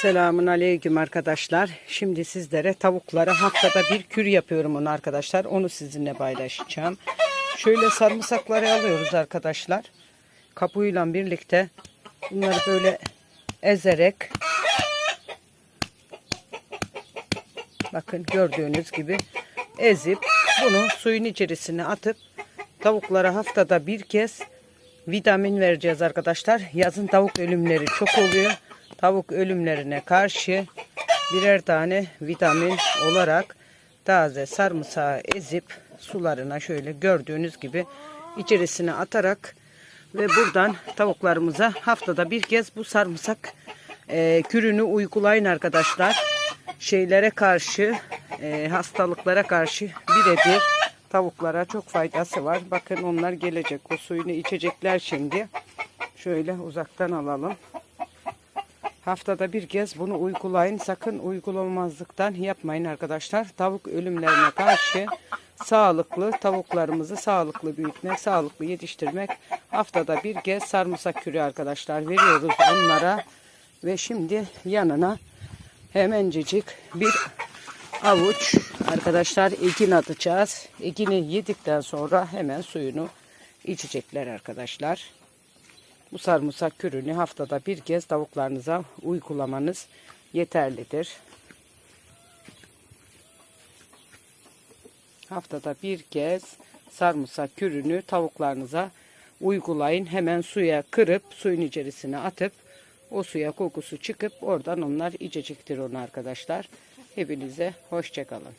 Selamun aleyküm arkadaşlar. Şimdi sizlere tavuklara haftada bir kür yapıyorum onu arkadaşlar. Onu sizinle paylaşacağım. Şöyle sarımsakları alıyoruz arkadaşlar. Kabuğuyla birlikte bunları böyle ezerek bakın gördüğünüz gibi ezip bunu suyun içerisine atıp tavuklara haftada bir kez vitamin vereceğiz arkadaşlar. Yazın tavuk ölümleri çok oluyor. Tavuk ölümlerine karşı birer tane vitamin olarak taze sarımsağı ezip sularına şöyle gördüğünüz gibi içerisine atarak ve buradan tavuklarımıza haftada bir kez bu sarımsak e, kürünü uygulayın arkadaşlar. Şeylere karşı e, hastalıklara karşı birebir tavuklara çok faydası var. Bakın onlar gelecek. O suyunu içecekler şimdi. Şöyle uzaktan alalım. Haftada bir kez bunu uygulayın. Sakın uygulamazlıktan yapmayın arkadaşlar. Tavuk ölümlerine karşı sağlıklı tavuklarımızı sağlıklı büyütmek, sağlıklı yetiştirmek. Haftada bir kez sarımsak kürü arkadaşlar veriyoruz onlara. Ve şimdi yanına hemencecik bir avuç arkadaşlar ekin atacağız. Ekini yedikten sonra hemen suyunu içecekler arkadaşlar. Bu sarımsak kürünü haftada bir kez tavuklarınıza uygulamanız yeterlidir. Haftada bir kez sarımsak kürünü tavuklarınıza uygulayın. Hemen suya kırıp suyun içerisine atıp o suya kokusu çıkıp oradan onlar içecektir onu arkadaşlar. Hepinize hoşçakalın.